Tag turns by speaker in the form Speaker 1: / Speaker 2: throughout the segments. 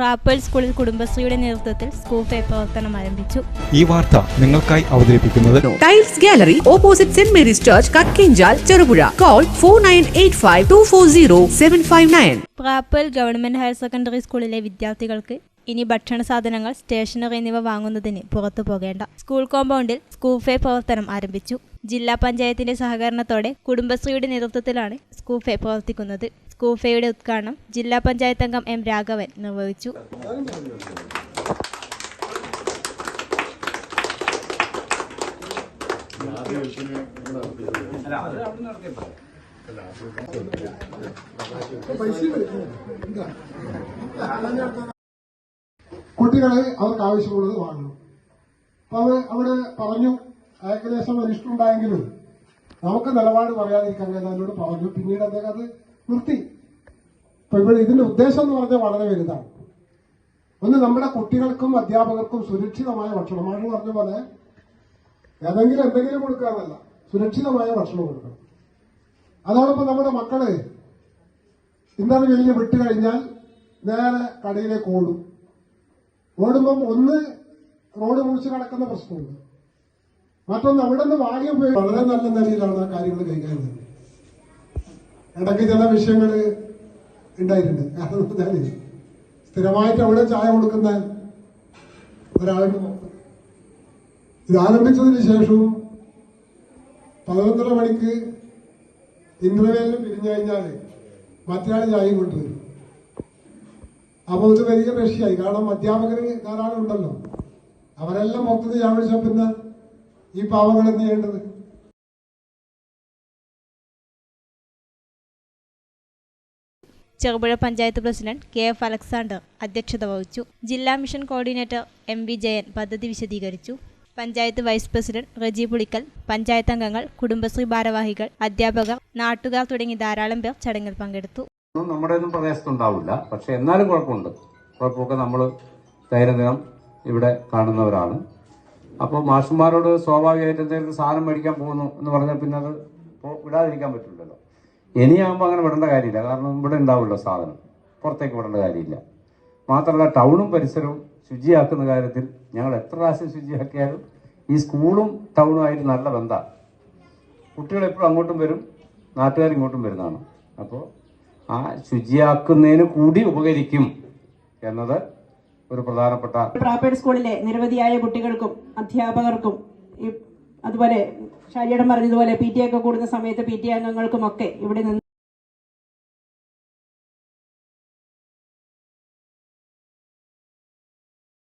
Speaker 1: പ്രാപ്പൽ സ്കൂളിൽ കുടുംബശ്രീയുടെ നേതൃത്വത്തിൽ സ്കൂൾ ഫെയർ പ്രവർത്തനം ആരംഭിച്ചു.
Speaker 2: ഈ വാർത്ത നിങ്ങൾക്കായി അവതരിപ്പിക്കുന്നത്
Speaker 3: tiles gallery opposite saint Mary's church Kakkinchal Cherupuzha call four nine eight five two four zero seven five nine
Speaker 1: റാപ്പേൽ government higher secondary സ്കൂളിലെ വിദ്യാർത്ഥികൾക്ക് ഇനി ഭക്ഷണ സാധനങ്ങൾ സ്റ്റേഷനറി എന്നിവ വാങ്ങുന്നതിന് പുറത്തു പോകേണ്ട. സ്കൂൾ കോമ്പൗണ്ടിൽ സ്കൂൾ ഫെയർ പ്രവർത്തനം ആരംഭിച്ചു. ജില്ലാ പഞ്ചായത്തിന്റെ സഹകരണത്തോടെ കുടുംബശ്രീയുടെ നേതൃത്വത്തിലാണ് സ്കൂൾ ഫെയർ പ്രവർത്തിക്കുന്നത്. സ്കൂൾ ഫെയറുടെ ഉദ്ഘാടനം ജില്ലാ പഞ്ചായത്ത് അംഗം എം രാഘവൻ നിർവഹിച്ചു.
Speaker 4: കുട്ടികളെ അവർക്ക് ആവശ്യമുള്ളത് വാങ്ങണം. അപ്പൊ അവർ അവിടെ പറഞ്ഞു ഏകദേശം അനിഷ്ടമുണ്ടായെങ്കിലും നമുക്ക് നിലപാട് പറയാതിരിക്കാൻ എന്നോട് പറഞ്ഞു പിന്നീട് അദ്ദേഹം അത് നിർത്തി. ഇവിടെ ഇതിന്റെ ഉദ്ദേശം എന്ന് പറഞ്ഞാൽ വളരെ വലുതാണ്. ഒന്ന് നമ്മുടെ കുട്ടികൾക്കും അധ്യാപകർക്കും സുരക്ഷിതമായ ഭക്ഷണം. മാഷ് പറഞ്ഞ പോലെ ഏതെങ്കിലും എന്തെങ്കിലും കൊടുക്കാന്നല്ല സുരക്ഷിതമായ ഭക്ഷണം കൊടുക്കണം. അതോടൊപ്പം നമ്മുടെ മക്കൾ ഇന്നത് കഴിഞ്ഞ് വിട്ട് കഴിഞ്ഞാൽ നേരെ കടയിലേക്ക് ഓടും ഓടുമ്പം ഒന്ന് റോഡ് മുറിച്ച് കിടക്കുന്ന പ്രശ്നമുണ്ട്. മറ്റൊന്ന് അവിടെ നിന്ന് വാങ്ങി പോയി വളരെ നല്ല നിലയിലാണ് ആ കാര്യങ്ങൾ കൈകാര്യം ചെയ്യുന്നത്. ഇടയ്ക്ക് ചില വിഷയങ്ങൾ ഉണ്ടായിട്ടുണ്ട്. കാരണം എന്ന് സ്ഥിരമായിട്ട് അവിടെ ചായ കൊടുക്കുന്ന ഒരാളുണ്ട് ഇത് ആരംഭിച്ചതിന് ശേഷവും പതിനൊന്നര മണിക്ക് ഇന്റർവെല്ലിൽ പിരിഞ്ഞു കഴിഞ്ഞാൽ മറ്റൊരാൾ ചായയും കൊണ്ടുവരും അപ്പൊ ഇത് വലിയ പ്രശ്നമായി. കാരണം അധ്യാപകർ ധാരാളം ഉണ്ടല്ലോ. അവരെല്ലാം മൊത്തത്തിൽ ചാവഴിച്ച പിന്നെ ഈ പാവങ്ങൾ എന്ത് ചെയ്യേണ്ടത്?
Speaker 1: Cherupuzha panchayat president K F Alexander അധ്യക്ഷത വഹിച്ചു. ജില്ലാ mission coordinator M V Jayan പദ്ധതി വിശദീകരിച്ചു. പഞ്ചായത്ത് വൈസ് പ്രസിഡന്റ് റജി പുളിക്കൽ പഞ്ചായത്ത് അംഗങ്ങൾ കുടുംബശ്രീ ഭാരവാഹികൾ അധ്യാപകർ നാട്ടുകാർ തുടങ്ങി ധാരാളം പേർ ചടങ്ങിൽ പങ്കെടുത്തു.
Speaker 5: നമ്മുടെ ഒന്നും പ്രദേശത്തുണ്ടാവില്ല പക്ഷെ എന്നാലും കുഴപ്പമുണ്ട്. കുഴപ്പമൊക്കെ നമ്മൾ ദൈനംദിനം ഇവിടെ കാണുന്നവരാണ്. അപ്പോൾ മാഷന്മാരോട് സ്വാഭാവികമായിട്ട് എന്തെങ്കിലും സാധനം മേടിക്കാൻ പോകുന്നു എന്ന് പറഞ്ഞാൽ പിന്നെ അത് വിടാതിരിക്കാൻ പറ്റില്ലല്ലോ ഇനിയാകുമ്പോൾ അങ്ങനെ വിടേണ്ട കാര്യമില്ല. കാരണം ഇവിടെ ഉണ്ടാവുമല്ലോ സാധനം. പുറത്തേക്ക് വിടേണ്ട കാര്യമില്ല. മാത്രമല്ല ടൗണും പരിസരവും ശുചിയാക്കുന്ന കാര്യത്തിൽ ഞങ്ങൾ എത്ര പ്രാവശ്യം ശുചിയാക്കിയാലും ഈ സ്കൂളും ടൗണുമായിട്ട് നല്ല ബന്ധമാണ് കുട്ടികൾ എപ്പോഴും അങ്ങോട്ടും വരും നാട്ടുകാർ ഇങ്ങോട്ടും വരുന്നതാണ്. അപ്പോൾ ആ ശുചിയാക്കുന്നതിന് കൂടി ഉപകരിക്കും എന്നത് ഒരു പ്രധാനപ്പെട്ട
Speaker 6: പ്രാപ്പേഡ് സ്കൂളിലെ നിരവധിയായ കുട്ടികൾക്കും അധ്യാപകർക്കും അതുപോലെ ഷാരിയടം പറഞ്ഞതുപോലെ പി ടി എ ഒക്കെ കൂടുന്ന സമയത്ത് പി ടി എ അംഗങ്ങൾക്കുമൊക്കെ ഇവിടെ നിന്ന്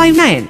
Speaker 3: nine